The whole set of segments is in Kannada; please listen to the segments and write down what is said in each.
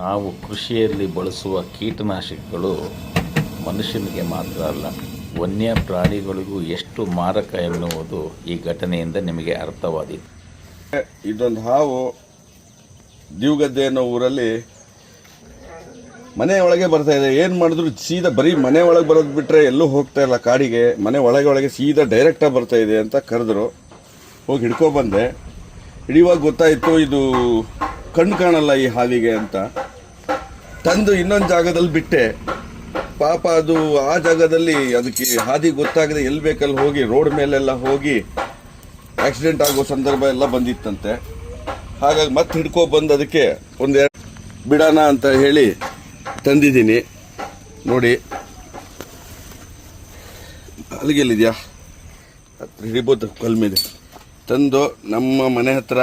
ನಾವು ಕೃಷಿಯಲ್ಲಿ ಬಳಸುವ ಕೀಟನಾಶಕಗಳು ಮನುಷ್ಯನಿಗೆ ಮಾತ್ರ ಅಲ್ಲ ವನ್ಯ ಪ್ರಾಣಿಗಳಿಗೂ ಎಷ್ಟು ಮಾರಕ ಎನ್ನುವುದು ಈ ಘಟನೆಯಿಂದ ನಿಮಗೆ ಅರ್ಥವಾದೀತು. ಇದೊಂದು ಹಾವು ದಿವಗದ್ದೆ ಅನ್ನೋ ಊರಲ್ಲಿ ಮನೆ ಒಳಗೆ ಬರ್ತಾ ಇದೆ. ಏನು ಮಾಡಿದ್ರು ಸೀದಾ ಬರೀ ಮನೆ ಒಳಗೆ ಬರೋದು ಬಿಟ್ಟರೆ ಎಲ್ಲೂ ಹೋಗ್ತಾ ಇಲ್ಲ ಕಾಡಿಗೆ. ಮನೆ ಒಳಗೆ ಒಳಗೆ ಸೀದಾ ಡೈರೆಕ್ಟಾಗಿ ಬರ್ತಾ ಇದೆ ಅಂತ ಕರೆದ್ರು. ಹೋಗಿ ಹಿಡ್ಕೊಬಂದೆ ಹಿಡಿಯುವಾಗ ಗೊತ್ತಾಯಿತು ಇದು ಕಣ್ಣು ಕಾಣಲ್ಲ ಈ ಹಾವಿಗೆ ಅಂತ. ತಂದು ಇನ್ನೊಂದು ಜಾಗದಲ್ಲಿ ಬಿಟ್ಟೆ. ಪಾಪ ಅದು ಆ ಜಾಗದಲ್ಲಿ ಅದಕ್ಕೆ ಹಾದಿ ಗೊತ್ತಾಗದೆ ಎಲ್ಲಿ ಬೇಕಲ್ಲಿ ಹೋಗಿ ರೋಡ್ ಮೇಲೆಲ್ಲ ಹೋಗಿ ಆಕ್ಸಿಡೆಂಟ್ ಆಗೋ ಸಂದರ್ಭ ಎಲ್ಲ ಬಂದಿತ್ತಂತೆ. ಹಾಗಾಗಿ ಮತ್ತೆ ಹಿಡ್ಕೊ ಬಂದು ಅದಕ್ಕೆ ಒಂದೆರಡು ಬಿಡೋಣ ಅಂತ ಹೇಳಿ ತಂದಿದ್ದೀನಿ. ನೋಡಿ. ಅಲ್ಲಿಗೆಲ್ಲಿದೆಯಾ? ಹತ್ರ ಹಿಡಿಬೋದು ಕಲ್ ಮೇಲೆ ತಂದು ನಮ್ಮ ಮನೆ ಹತ್ರ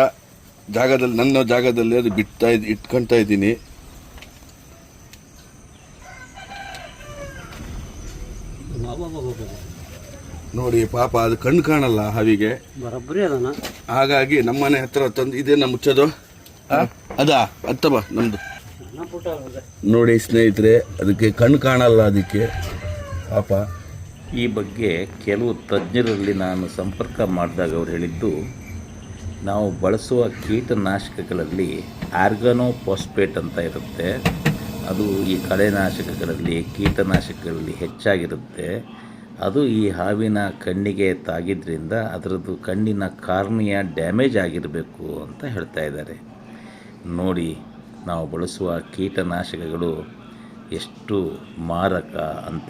ಜಾಗದಲ್ಲಿ, ನನ್ನ ಜಾಗದಲ್ಲಿ ಅದು ಬಿಡ್ತಾ ಇದ್ ಇಟ್ಕೊಳ್ತಾ ಇದ್ದೀನಿ. ನೋಡಿ ಪಾಪ ಅದು ಕಣ್ಣು ಕಾಣಲ್ಲ ಹಾವಿಗೆ. ಬರೋಬ್ಬರಿ ಅದನ. ಹಾಗಾಗಿ ನಮ್ಮನೆ ಹತ್ರ ತಂದು ಇದೇನ ಮುಚ್ಚೋದು? ಆ? ಅದಾ? ಅತ್ತಬ ನಮ್ದು. ನೋಡಿ ಸ್ನೇಹಿತರೆ ಅದಕ್ಕೆ ಕಣ್ಣು ಕಾಣಲ್ಲ ಅದಕ್ಕೆ. ಪಾಪ. ಈ ಬಗ್ಗೆ ಕೆಲವು ತಜ್ಞರಲ್ಲಿ ನಾನು ಸಂಪರ್ಕ ಮಾಡಿದಾಗ ಅವರು ಹೇಳಿದ್ದು ನಾವು ಬಳಸುವ ಕೀಟನಾಶಕಗಳಲ್ಲಿ ಆರ್ಗನೋಪಾಸ್ಪೇಟ್ ಅಂತ ಇರುತ್ತೆ. ಅದು ಈ ಕಳೆನಾಶಕಗಳಲ್ಲಿ, ಕೀಟನಾಶಕಗಳಲ್ಲಿ ಹೆಚ್ಚಾಗಿರುತ್ತೆ. ಅದು ಈ ಹಾವಿನ ಕಣ್ಣಿಗೆ ತಾಗಿದ್ರಿಂದ ಅದರದ್ದು ಕಣ್ಣಿನ ಕಾರ್ನಿಯ ಡ್ಯಾಮೇಜ್ ಆಗಿರಬೇಕು ಅಂತ ಹೇಳ್ತಾ ಇದ್ದಾರೆ. ನೋಡಿ, ನಾವು ಬಳಸುವ ಕೀಟನಾಶಕಗಳು ಎಷ್ಟು ಮಾರಕ ಅಂತ.